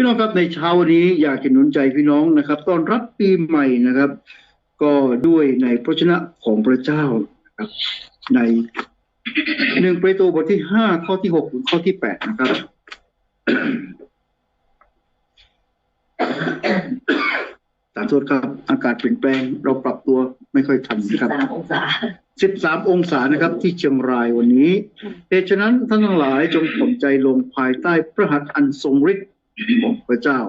พี่น้องครับในเช้าวันนี้อยากจะหนุนใจพี่น้องนะครับต้อนรับปีใหม่นะครับ ก็ด้วยในพระชนะของพระเจ้านะครับในหนึ่งเปโตรบทที่ห้าข้อที่หกถึงข้อที่แปดนะครับสารโทษครับ อากาศเปลี่ยนแปลง เราปรับตัวไม่ค่อยทันสิบนะครับสามองศา13 องศานะครับ ที่เชียงรายวันนี้เหตุฉะนั้นท่านทั้งหลายจงสนใจลงภายใต้พระหัตถ์อันทรงฤทธิ์ ของพระเจ้า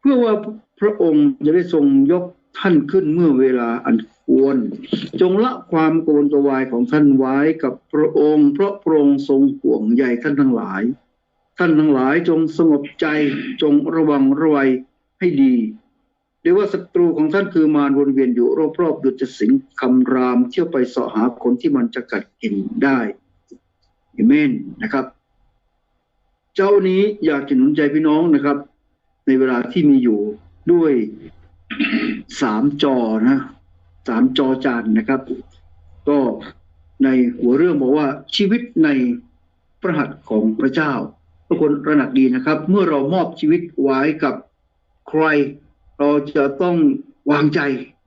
เพื่อว่าพระองค์จะได้ทรงยกท่านขึ้นเมื่อเวลาอันควร จงละความโกนกวายของท่านไว้กับพระองค์ เพราะพระองค์ทรงห่วงใยท่านทั้งหลาย ท่านทั้งหลายจงสงบใจจงระวังระวัยให้ดีเรียกว่าศัตรูของท่านคือมารวนเวียนอยู่รอบๆดุจะสิงคำราม เที่ยวไปเสาะหาคนที่มันจะกัดกินได้เอเมนนะครับ เจ้านี้อยากจะหนุนใจพี่น้องนะครับ ในเวลาที่มีอยู่ด้วยสามจอนะสามจอจานนะครับ ก็ในหัวเรื่องบอกว่าชีวิตในพระหัตถ์ของพระเจ้าทุกคนระหนักดีนะครับ เมื่อเรามอบชีวิตไว้กับใคร เราจะต้องวางใจ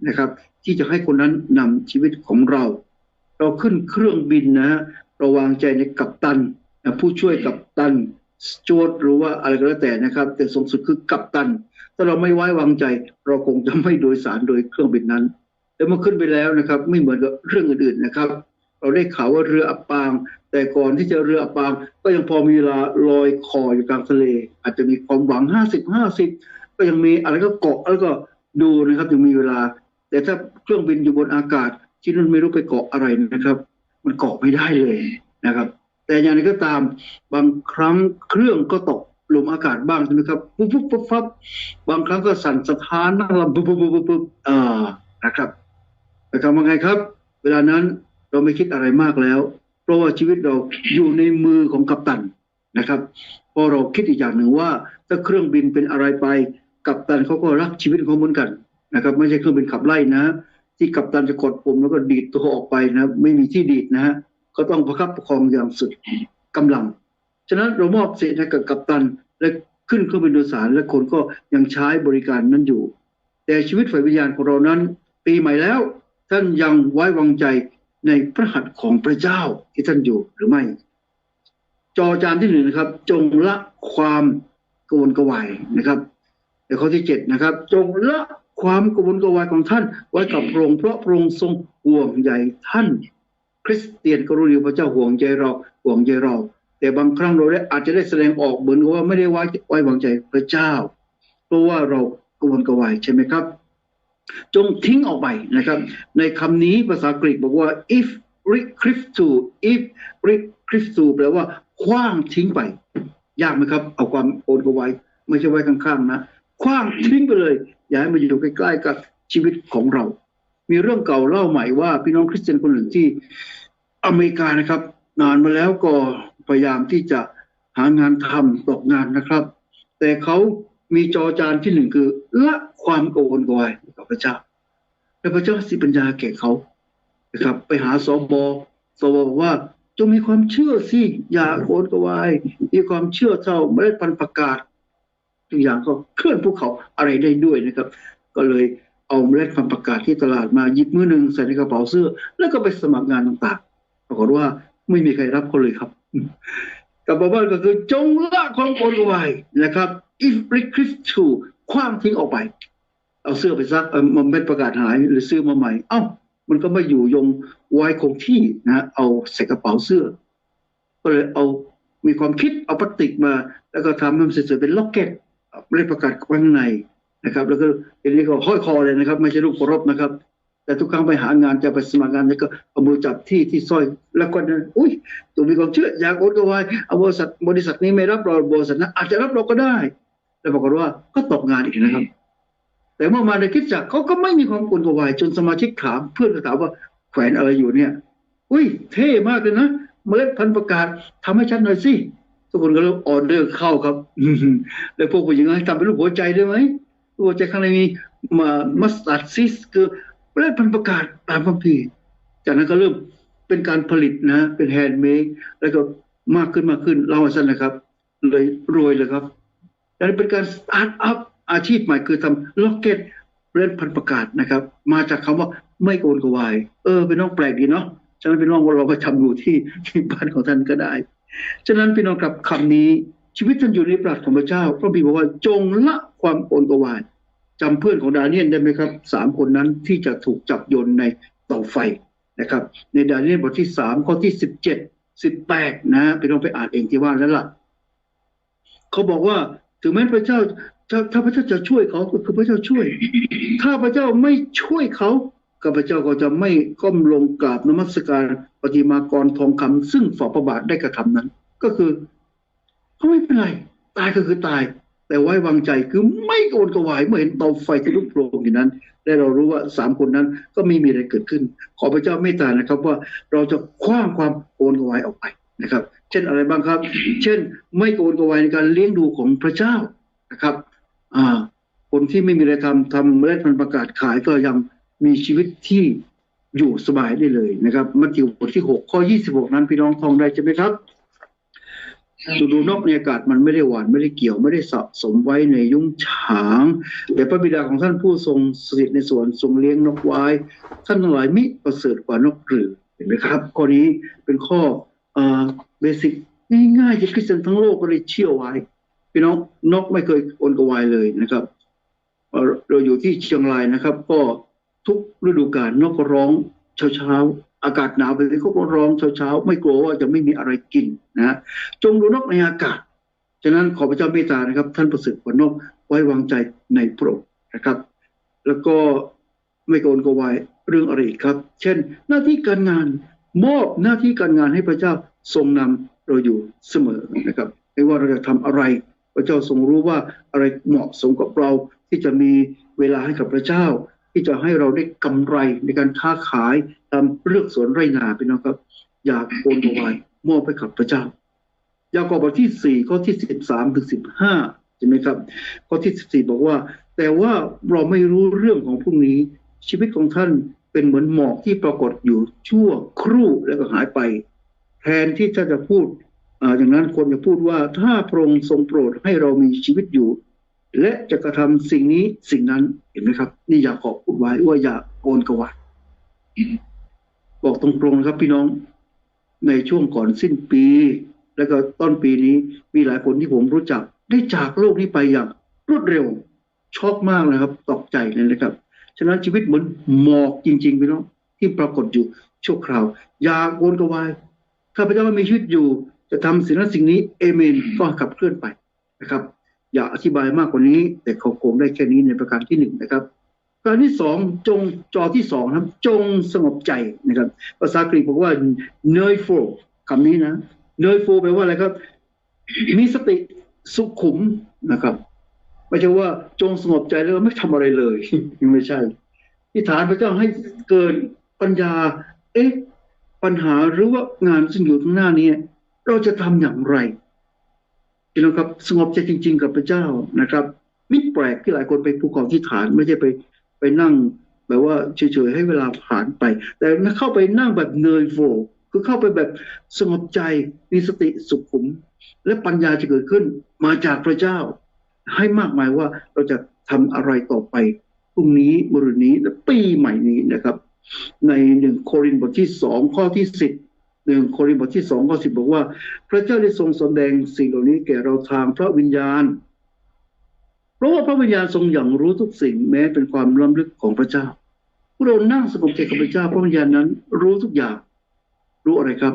นะครับ ที่จะให้คนนั้นนำชีวิตของเรา เราขึ้นเครื่องบินนะเราวางใจในกัปตันผู้ช่วยกัปตัน จวตหรือว่าอะไรก็แล้วแต่นะครับ แต่สูงสุดคือกัปตัน ถ้าเราไม่ไว้วางใจ เราคงจะไม่โดยสารโดยเครื่องบินนั้นแต่เมื่อขึ้นไปแล้วนะครับ ไม่เหมือนกับเรื่องอื่นๆนะครับ เราได้ข่าวว่าเรืออับปาง แต่ก่อนที่จะเรืออับปาง ก็ยังพอมีเวลาลอยคออยู่กลางทะเล อาจจะมีความหวังห้าสิบห้าสิบก็ยังมีอะไรก็เกาะแล้วก็ดูนะครับยังมีเวลา แต่ถ้าเครื่องบินอยู่บนอากาศที่นั่นไม่รู้ไปเกาะอะไรนะครับ มันเกาะไม่ได้เลยนะครับ แต่อย่างไรก็ตามบางครั้งเครื่องก็ตกหลุมอากาศบ้างใช่ไหมครับปุ๊บปุ๊บปุ๊บปั๊บบางครั้งก็สั่นสะท้านนั่งลำปุ๊บปุ๊บปุ๊บปุ๊บปุ๊บอ่านะครับแต่ทำยังไงครับ เวลานั้นเราไม่คิดอะไรมากแล้ว เพราะว่าชีวิตเราอยู่ในมือของกัปตันนะครับ พอเราคิดอีกอย่างหนึ่งว่า ถ้าเครื่องบินเป็นอะไรไป กัปตันเขาก็รักชีวิตของเขาเหมือนกันนะครับ ไม่ใช่เครื่องบินขับไล่นะ ที่กัปตันจะกดปุ่มแล้วก็ดีดตัวออกไปนะ ไม่มีที่ดีดนะฮะ ก็ต้องประคับประคองอย่างสุดกำลัง ฉะนั้นเรามอบสิทธิ์ให้กับกัปตัน และขึ้นเครื่องบินโดยสารและคนก็ยังใช้บริการนั้นอยู่ แต่ชีวิตฝ่ายวิญญาณของเรานั้น ปีใหม่แล้ว ท่านยังไว้วางใจในพระหัตถ์ของพระเจ้าที่ท่านอยู่หรือไม่ จอจานที่หนึ่งนะครับ จงละความกวนกวายนะครับในข้อที่เจ็ดนะครับ จงละความกวนกวายของท่านไว้กับพระองค์เพราะพระองค์ทรงห่วงใยท่าน คริสเตียนก็รู้ดีพระเจ้าห่วงใจเราห่วงใจเรา แต่บางครั้งเราได้อาจจะได้แสดงออกเหมือนกับว่าไม่ได้ไว้ไว้วางใจพระเจ้า เพราะว่าเรากระวนกระวายใช่ไหมครับ จงทิ้งออกไปนะครับ ในคำนี้ภาษากรีกบอกว่า if r e c r i f to if r e c r i f to แปลว่าคว้างทิ้งไป ยากไหมครับ เอาความโอนกระไว้ไม่ใช่ไว้ข้างๆนะคว้างทิ้งไปเลย อย่าให้มันอยู่ใกล้ๆกับชีวิตของเรา มีเรื่องเก่าเล่าใหม่ว่าพี่น้องคริสเตียนคนหนึ่งที่อเมริกานะครับ นานมาแล้วก็พยายามที่จะหางานทำตกงานนะครับ แต่เขามีจอจานที่หนึ่งคือละความโกวนกวายกับพระเจ้าและพระเจ้าสิปัญญาแก่เขานะครับ ไปหาสบสบบอกว่าจงมีความเชื่อสิอย่าโกวนกวายมีความเชื่อเท่าเมล็ดพันธุ์ประกาศทุกอย่างก็เคลื่อนภูเขาอะไรได้ด้วยนะครับ ก็เลย เอาเมล็ดพันธุ์ประกาศที่ตลาดมาหยิบมือหนึ่งใส่ในกระเป๋าเสื้อ แล้วก็ไปสมัครงานต่างๆ ปรากฏว่าไม่มีใครรับเขาเลยครับกับบอกว่าก็คือจงละความโกรธไว้นะครับ if r e c r i f to คว้างทิ้งออกไป เอาเสื้อไปซักเออมันเป็นประกาศหายหรือซื้อมาใหม่ เอ้า มันก็ไม่อยู่ยงไว้คงที่นะ เอาใส่กระเป๋าเสื้อ ก็เลยเอามีความคิดเอาพลาสติกมา แล้วก็ทำให้มันสวยๆเป็นล็อกเก็ตเล่ประกาศไว้ข้างใน นะครับ แล้วก็ทีนี้ก็ห้อยคอเลยนะครับ ไม่ใช่ลูกเคารพนะครับ แต่ทุกครั้งไปหางานจะไปสมัครงานเนี่ยก็เอามือจับที่ที่สร้อย แล้วก็เนี่ยอุ้ยตัวมีความเชื่ออยากโอนก็ไว้เอาบริษัทบริษัทนี้ไม่รับเราบริษัทนั้นอาจจะรับเราก็ได้แล้วปรากฏว่าก็ตกงานอีกนะครับ แต่เมื่อมาในคริดจักรเขาก็ไม่มีความกุนกวายจนสมาชิกถามเพื่อนก็ถามว่าแขวนอะไรอยู่เนี่ย อุ้ยเท่มากเลยนะเมล็ดพันธุ์ประกาศทำให้ฉันหน่อยสิทุกคนก็เริ่มออเดอร์เข้าครับ แล้วพวกผู้หญิงให้ทำเป็นรูปหัวใจได้ไหม รูปหัวใจข้างในมีมามัสตาร์ดซิสคือเมล็ดพันประกาศตามพระพีจากนั้นก็เริ่มเป็นการผลิตนะ เป็นแฮนด์เมดแล้วก็มากขึ้นมากขึ้นเล่าสั้นนะครับ เลยรวยเลยครับแต่เป็นการสตาร์ทอัพอาชีพใหม่คือทำล็อกเก็ตเล่นพันประกาศนะครับ มาจากคำว่าไม่โกนกวาย เออ เป็นน้องแปลกดีเนาะฉะนั้นเป็นน้องว่าเราไปทำอยู่ที่ที่บ้านของท่านก็ได้ ฉะนั้นพี่น้องกับคำนี้ ชีวิตท่านอยู่ในปราดของพระเจ้าพระบิดบอกว่าจงละความโกนกวายจำเพื่อนของดาเนียลได้ไหมครับสามคนนั้นที่จะถูกจับโยนในเตาไฟนะครับ ในดาเนียลบทที่สามข้อที่สิบเจ็ดสิบแปดนะพี่น้องไปอ่านเองที่ว่าแล้วล่ะเขาบอกว่าถึงแม้พระเจ้าถ้าถ้าพระเจ้าจะช่วยเขาก็คือพระเจ้าช่วย ถ้าพระเจ้าไม่ช่วยเขาข้าพระเจ้าก็จะไม่ก้มลงกราบนมัสการปฏิมากรทองคำซึ่งฝ่าพระบาทได้กระทำนั้น ก็คือ เขาไม่เป็นไร ตายก็คือตาย แต่ไว้วางใจคือไม่โกนกวายเมื่อเห็นเตาไฟที่ลุกโผล่อยู่นั้นและเรารู้ว่าสามคนนั้นก็ไม่มีอะไรเกิดขึ้น ขอพระเจ้าเมตตานะครับ ว่าเราจะคว้างความโกนกวายออกไปนะครับ เช่นอะไรบ้างครับ เช่น ไม่โกนกวายในการเลี้ยงดูของพระเจ้านะครับ อ่า คนที่ไม่มีอะไรทำทำเมล็ดพันธุ์ประกาศขายก็ยังมีชีวิตที่อยู่สบายได้เลยนะครับมัทธิวบทที่หกข้อยี่สิบหกนั้นพี่น้องทองได้ใช่ไหมครับ ดูดูนกในอากาศมันไม่ได้หวานไม่ได้เกี่ยวไม่ได้สะสมไว้ในยุ้งฉาง แต่พระบิดาของท่านผู้ทรงสถิตในสวนทรงเลี้ยงนกไว้ ท่านทั้งหลายมิประเสริฐกว่านกหรือเห็นไหมครับ ข้อนี้เป็นข้อเอ่อเบสิกง่ายๆที่คริสเตียนทั้งโลกก็เลยเชื่อไว้พี่น้องนกไม่เคยโอนกระวายเลยนะครับเราอยู่ที่เชียงรายนะครับ ก็ทุกฤดูกาลนกร้องเช้าเช้า อากาศหนาวไปเลยเขาก็ร้องเช้าๆไม่กลัวว่าจะไม่มีอะไรกินนะจงดูนกในอากาศฉะนั้นขอพระเจ้าเมตตานะครับ ท่านประเสริฐกว่านกไว้วางใจในพระองค์นะครับ แล้วก็ไม่โกนกวายเรื่องอะไรครับ เช่น หน้าที่การงานมอบหน้าที่การงานให้พระเจ้าทรงนำเราอยู่เสมอนะครับไม่ว่าเราจะทำอะไร พระเจ้าทรงรู้ว่าอะไรเหมาะสมกับเราที่จะมีเวลาให้กับพระเจ้า ที่จะให้เราได้กำไรในการค้าขายตามเลือกสวนไร่นาพี่น้องครับ อย่าโกนกวายมอบให้กับพระเจ้ายากอบบทที่สี่ข้อที่สิบสามถึงสิบห้าใช่ไหมครับ ข้อที่สิบสี่บอกว่า แต่ว่าเราไม่รู้เรื่องของพรุ่งนี้ ชีวิตของท่านเป็นเหมือนหมอกที่ปรากฏอยู่ชั่วครู่แล้วก็หายไป แทนที่ท่านจะพูดออย่างนั้นควรจะพูดว่าถ้าพระองค์ทรงโปรดให้เรามีชีวิตอยู่ และจะกระทำสิ่งนี้สิ่งนั้นเห็นไหมครับ นี่อยากขอบพูดไว้ว่าอย่าโกนกระวาดบอกตรงๆนะครับพี่น้อง ในช่วงก่อนสิ้นปี แล้วก็ต้นปีนี้มีหลายคนที่ผมรู้จัก ได้จากโลกนี้ไปอย่างรวดเร็วช็อกมากนะครับ ตกใจเลยนะครับ ฉะนั้นชีวิตเหมือนหมอกจริงๆพี่น้องที่ปรากฏอยู่ชั่วคราว อย่าโกนกระวายข้าพเจ้าไม่มีชีวิตอยู่ จะทำสิ่งนั้นสิ่งนี้เอเมนก็ขับเคลื่อนไปนะครับ อย่าอธิบายมากกว่านี้ แต่เขาคงได้แค่นี้ในประการที่หนึ่งนะครับการที่สองจงจอที่สองนะครับ จงสงบใจนะครับ ภาษากรีกบอกว่า n e u p h o คำนี้นะ n e u p h o แปลว่าอะไรครับ มีสติสุขุมนะครับไม่ใช่ว่าจงสงบใจแล้วไม่ทำอะไรเลยไม่ใช่ที่ฐานพระเจ้าให้เกิดปัญญา เอ๊ะปัญหาหรือว่างานซึ่งอยู่ข้างหน้านี้เราจะทำอย่างไร พี่น้องครับสงบใจจริง ๆ กับพระเจ้านะครับมิแปลกที่หลายคนไปภูเขาที่ฐานไม่ใช่ไปไปนั่งแบบว่าเฉยๆให้เวลาผ่านไป แต่เข้าไปนั่งแบบเนยโฟคือเข้าไปแบบสงบใจมีสติสุขุม และปัญญาจะเกิดขึ้นมาจากพระเจ้า ให้มากมายว่าเราจะทำอะไรต่อไปพรุ่งนี้มรืนนี้และปีใหม่นี้นะครับ ในหนึ่งโครินธ์บทที่สองข้อที่สิบ หนึ่งโครินธ์บทที่สองข้อสิบบอกว่า พระเจ้าได้ทรงแสดงสิ่งเหล่านี้แก่เราทางพระวิญญาณ เพราะว่าพระวิญญาณทรงอย่างรู้ทุกสิ่งแม้เป็นความล้ำลึกของพระเจ้าเรานั่งสงบใจกับพระเจ้าพระวิญญาณนั้น รู้ทุกอย่าง รู้อะไรครับ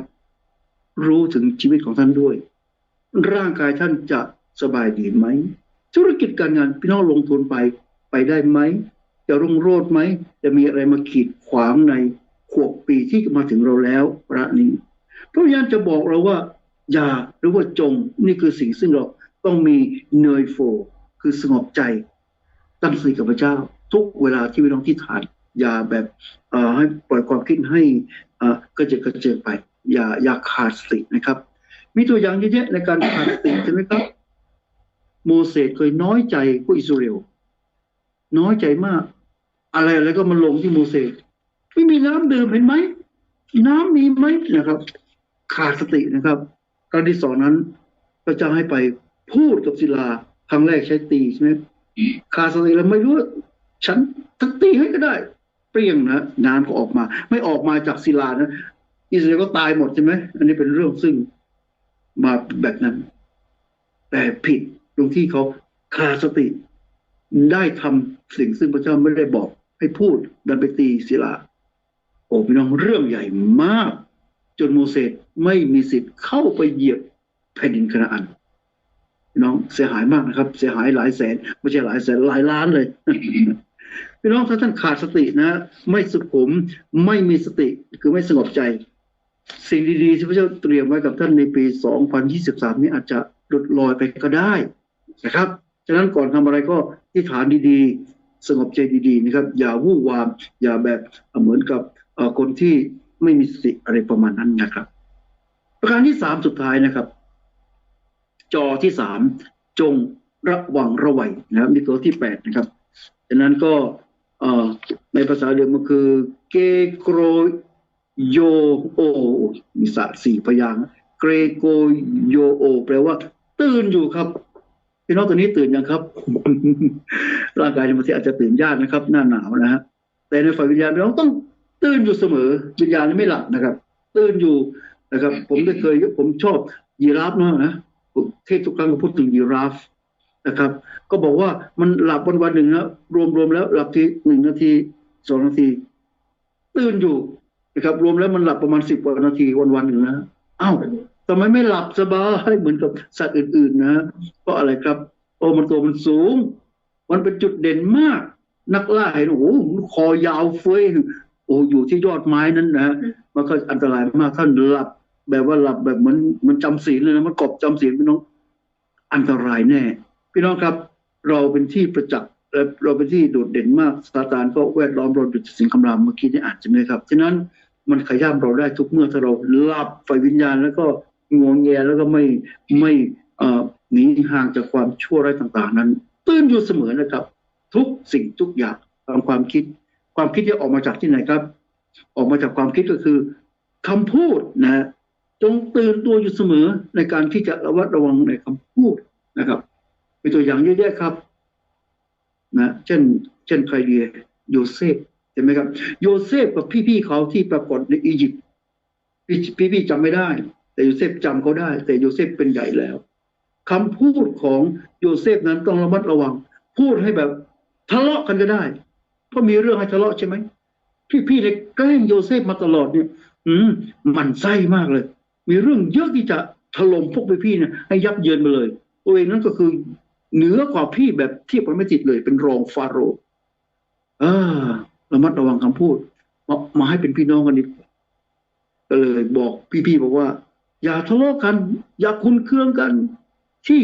รู้ถึงชีวิตของท่านด้วย ร่างกายท่านจะสบายดีไหม ธุรกิจการงานพี่น้องลงทุนไปไปได้ไหม จะรุ่งโรจน์ไหม จะมีอะไรมาขีดขวางใน ขวบปีที่มาถึงเราแล้วระนี้พระวิญญาณจะบอกเราว่า อย่าหรือว่าจงนี่คือสิ่งซึ่งเราต้องมีเนยโฟ คือสงบใจตั้งสติกับพระเจ้า ทุกเวลาที่พี่น้องที่ฐาน อย่าแบบเอ่อให้ปล่อยความคิดให้อ่อกระเจิดกระเจิงไป อย่าอย่าขาดสตินะครับ มีตัวอย่างเยอะแยะในการขาดสติใช่ไหมครับ โมเสสเคยน้อยใจผู้อิสราเอลน้อยใจมาก อะไรอะไรก็มาลงที่โมเสส ไม่มีน้ำดื่มเห็นไหมน้ำมีไหมนะครับ ขาดสตินะครับการที่สองนั้น พระเจ้าให้ไปพูดกับศิลาครั้งแรกใช้ตีใช่ไหมขาดสติแล้วไม่รู้ว่าฉันทั้งตีให้ก็ได้ เปรี้ยงนะน้ำก็ออกมา ไม่ออกมาจากศิลานะอิสราเอลก็ตายหมดใช่ไหมอันนี้เป็นเรื่องซึ่งมาแบบนั้น แต่ผิดตรงที่เขาขาดสติ ได้ทำสิ่งซึ่งพระเจ้าไม่ได้บอกให้พูดดันไปตีศิลา โอ้พี่น้องเรื่องใหญ่มาก จนโมเสสไม่มีสิทธิ์เข้าไปเหยียบแผ่นดินคณาอันพี่น้องเสียหายมากนะครับ เสียหายหลายแสนไม่ใช่หลายแสนหลายล้านเลยพี่น้องถ้าท่านขาดสตินะ ไม่สุขุมไม่มีสติคือไม่สงบใจ สิ่งดีๆที่พระเจ้าเตรียมไว้กับท่านในปี 2023 นี้อาจจะหลุดลอยไปก็ได้นะครับฉะนั้นก่อนทำอะไรก็ที่ฐานดีๆ สงบใจดีๆนะครับ อย่าวู่วาม อย่าแบบเหมือนกับ คนที่ไม่มีสติอะไรประมาณนั้นนะครับ ประการที่สามสุดท้ายนะครับ จอที่สามจงระวังระไวยนะครับนี่ตัวที่แปดนะครับฉะนั้นก็ในภาษาเดิมมันคือ เกโกรโยโอมีสระสี่พยางเกรโกโยโอ แปลว่า ตื่นอยู่ครับพี่น้องตัวนี้ตื่นยังครับ ร่างกายในบางทีอาจจะตื่นยากนะครับ หน้าหนาวนะฮะแต่ในฝ่ายวิญญาณเราต้อง ตื่นอยู่เสมอวิญญาณไม่หลับนะครับ ตื่นอยู่นะครับ ผมได้เคยผมชอบยีราฟมากนะผมเทศทุกครั้งก็พูดถึงยีราฟนะครับ ก็บอกว่ามันหลับวันวันๆหนึ่งนะรวมรวมแล้วหลับทีหนึ่งนาทีสองนาที ตื่นอยู่นะครับ รวมแล้วมันหลับประมาณสิบกว่านาทีวันวันๆหนึ่งนะอ้าวทำไมไม่หลับสบายเหมือนกับสัตว์อื่น ๆ นะเพราะอะไรครับ โอ้มันตัวมันสูง มันเป็นจุดเด่นมาก นักล่าเห็นโอ้โหคอยาวเฟ้ย โอ้อยู่ที่ยอดไม้นั้นนะมันก็อันตรายมากท่านหลับ แบบว่าหลับแบบเหมือนเหมันจำศีลเลยนะมันกบจำศีลพี่น้อง อันตรายแน่ พี่น้องครับ เราเป็นที่ประจักษ์และเราเป็นที่โดดเด่นมากซาตานก็แวดล้อมเราด้วยสิ่งคำรามเมื่อกี้ที่อ่านใช่ไหมครับฉะนั้นมันขย้ำเราได้ทุกเมื่อถ้าเราหลับไฟวิญญาณ แล้วก็งวงแงแล้วก็ไม่ไม่เอ่อหนีห่างจากความชั่วร้ายต่าง ๆ นั้น ตื่นอยู่เสมอนะครับ ทุกสิ่งทุกอย่างตามความคิด ความคิดที่ออกมาจากที่ไหนครับ ออกมาจากความคิดก็คือคำพูดนะจงตื่นตัวอยู่เสมอในการที่จะระวัดระวังในคำพูดนะครับมีตัวอย่างเยอะแยะครับ นะ เช่น เช่นใครเดียโยเซฟเห็นไหมครับ โยเซฟกับพี่ๆเขาที่ปรากฏในอียิปต์พี่ๆจำไม่ได้ แต่โยเซฟจำเขาได้ แต่โยเซฟเป็นใหญ่แล้วคำพูดของโยเซฟนั้นต้องระมัดระวัง พูดให้แบบทะเลาะกันก็ได้ เพราะมีเรื่องให้ทะเลาะใช่ไหมพี่ๆเลยแกล้งโยเซฟมาตลอดเนี่ย อืมมันไส้มากเลย มีเรื่องเยอะที่จะถล่มพวกพี่ๆเนี่ยให้ยับเยินไปเลย ตัวเองนั้นก็คือเหนือกว่าพี่แบบเทียบกันไม่ติดเลย เป็นรองฟาโรห์เออระมัดระวังคำพูดมามาให้เป็นพี่น้องกันดีกว่าก็เลยบอกพี่ๆบอกว่า อย่าทะเลาะกัน อย่าคุ้นเครื่องกัน ที่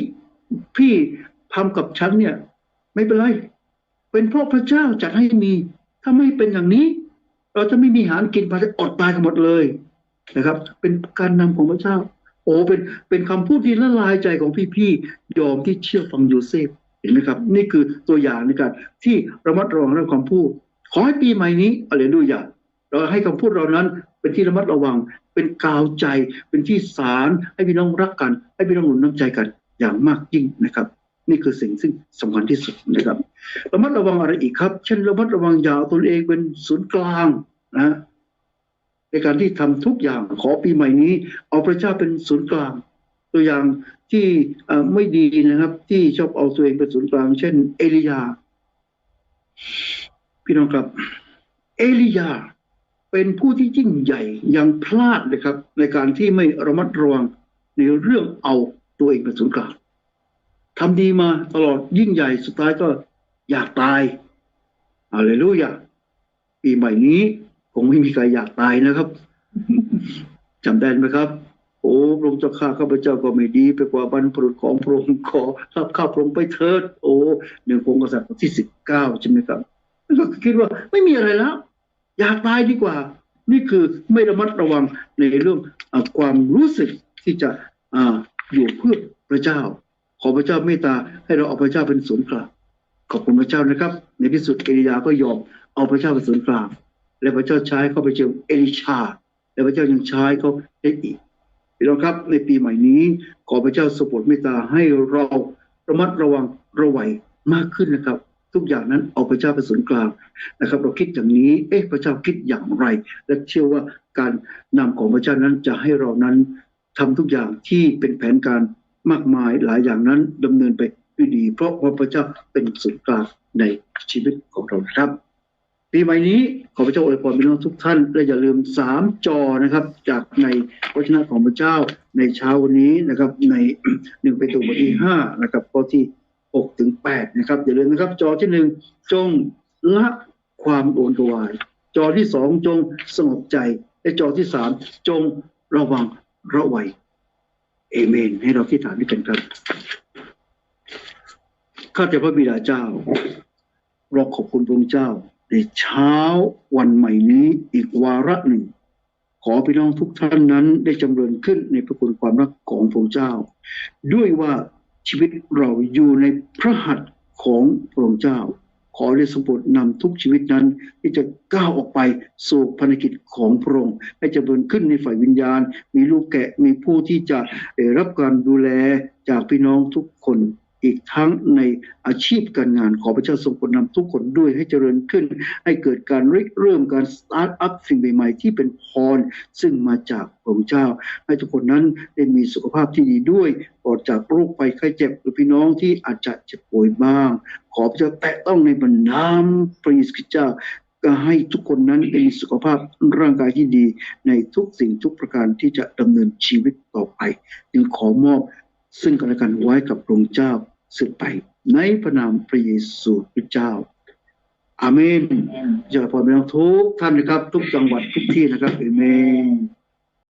พี่ทำกับฉันเนี่ย ไม่เป็นไร เป็นเพราะพระเจ้าจัดให้มี ถ้าไม่เป็นอย่างนี้ เราจะไม่มีอาหารกินไปอดตายกันหมดเลยนะครับ เป็นการนำของพระเจ้า โอ้เป็นเป็นคำพูดที่ละลายใจของพี่ๆยอมที่เชื่อฟังโยเซฟเห็นไหมครับ นี่คือตัวอย่างในการที่ระมัดระวังเรื่องคำพูด ขอให้ปีใหม่นี้อะไรดูอย่างเราให้คำพูดเรานั้นเป็นที่ระมัดระวัง เป็นกาวใจ เป็นที่สารให้พี่น้องรักกัน ให้พี่น้องหนุนน้ำใจกันอย่างมากยิ่งนะครับ นี่คือสิ่งซึ่งสำคัญที่สุดนะครับระมัดระวังอะไรอีกครับ เช่นระมัดระวังอย่าเอาตนเองเป็นศูนย์กลางนะในการที่ทำทุกอย่างขอปีใหม่นี้ เอาพระเจ้าเป็นศูนย์กลาง ตัวอย่างที่ไม่ดีนะครับ ที่ชอบเอาตัวเองเป็นศูนย์กลาง เช่น เอลียา พี่น้องครับ เอลียาเป็นผู้ที่ยิ่งใหญ่ยังพลาดเลยครับ ในการที่ไม่ระมัดระวังในเรื่องเอาตัวเองเป็นศูนย์กลาง ทำดีมาตลอดยิ่งใหญ่สุดท้ายก็อยากตายอาเลลูยาปีใหม่นี้คงไม่มีใครอยากตายนะครับจำได้ไหมครับ โอ้พระองค์เจ้าข้าข้าพเจ้าก็ไม่ดี ไปกว่าบรรพบุรุษของพระองค์ขอรับข้าพระองค์ไปเถิด โอ้หนึ่งพงกษัตริย์บที่สิบเก้าใช่ไหมครับก็คิดว่าไม่มีอะไรแล้ว อยากตายดีกว่า นี่คือไม่ระมัดระวังในเรื่องอความรู้สึกที่จะออยู่เพื่อพระเจ้า อพระเจ้าเมตตาให้เราเอาพระเจ้าเป็นศูนย์กลางขอบคุณพระเจ้านะครับ ในที่สุดเอลียาก็ยอมเอาพระเจ้าเป็นศูนย์กลาง และพระเจ้าใช้เขาไปเจอเอลิชา และพระเจ้ายังใช้เขาได้อีกพี่น้องครับในปีใหม่นี้ ขอพระเจ้าสปดเมตตาให้เราระมัดระวังระวัยมากขึ้นนะครับ ทุกอย่างนั้นเอาพระเจ้าเป็นศูนย์กลางนะครับ เราคิดอย่างนี้ เอ๊ะพระเจ้าคิดอย่างไร และเชื่อว่าการนำของพระเจ้านั้นจะให้เรานั้นทำทุกอย่างที่เป็นแผนการ มากมายหลายอย่างนั้นดำเนินไปด้วยดี เพราะว่าพระเจ้าเป็นศูนย์กลางในชีวิตของเรานะครับปีใหม่นี้ขอพระเจ้าอวยพรพี่น้องทุกท่านและอย่าลืมสามจอนะครับ จากในพระชนะของพระเจ้าในเช้าวันนี้นะครับ ในหนึ่งไปตัวบทที่ห้านะครับข้อที่หกถึงแปดนะครับ อย่าลืมนะครับ จอที่หนึ่งจงละความโอนกวาย จอที่สองจงสงบใจและจอที่สามจงระวังระวัย เอเมน ให้เราที่ฐานด้วยกันครับ ข้าแต่พระบิดาเจ้า เราขอบคุณพระองค์เจ้า ในเช้าวันใหม่นี้อีกวาระหนึ่ง ขอพี่น้องทุกท่านนั้นได้จำเริญขึ้นในพระคุณความรักของพระองค์เจ้า ด้วยว่าชีวิตเราอยู่ในพระหัตถ์ของพระองค์เจ้า ขอเด้สมบูรณ์นำทุกชีวิตนั้น ที่จะก้าวออกไปสู่ภารกิจของพระองค์ให้เจริญขึ้นในฝ่ายวิญญาณ มีลูกแกะมีผู้ที่จะรับการดูแลจากพี่น้องทุกคน อีกทั้งในอาชีพการงานขอพระเจ้าทรงโปรดนำทุกคนด้วยให้เจริญขึ้น ให้เกิดการริเริ่มการสตาร์ทอัพสิ่งใหม่ๆที่เป็นพร ซึ่งมาจากพระองค์เจ้า ให้ทุกคนนั้นได้มีสุขภาพที่ดีด้วยปลอดจากโรคภัยไข้เจ็บหรือพี่น้องที่อาจจะเจ็บป่วยบ้าง ขอพระเจ้าแตะต้องในบรรดามพระเยซูคริสต์เจ้าก็ให้ทุกคนนั้นมีสุขภาพร่างกายที่ดีในทุกสิ่งทุกประการที่จะดำเนินชีวิตต่อไป จึงขอมอบ ซึ่งกันและกันไว้กับพระองค์เจ้าสืบไป ในพระนามพระเยซูคริสต์เจ้า อาเมนจะพรพี่น้องทุกท่านนะครับ ทุกจังหวัดทุกที่นะครับเอเมน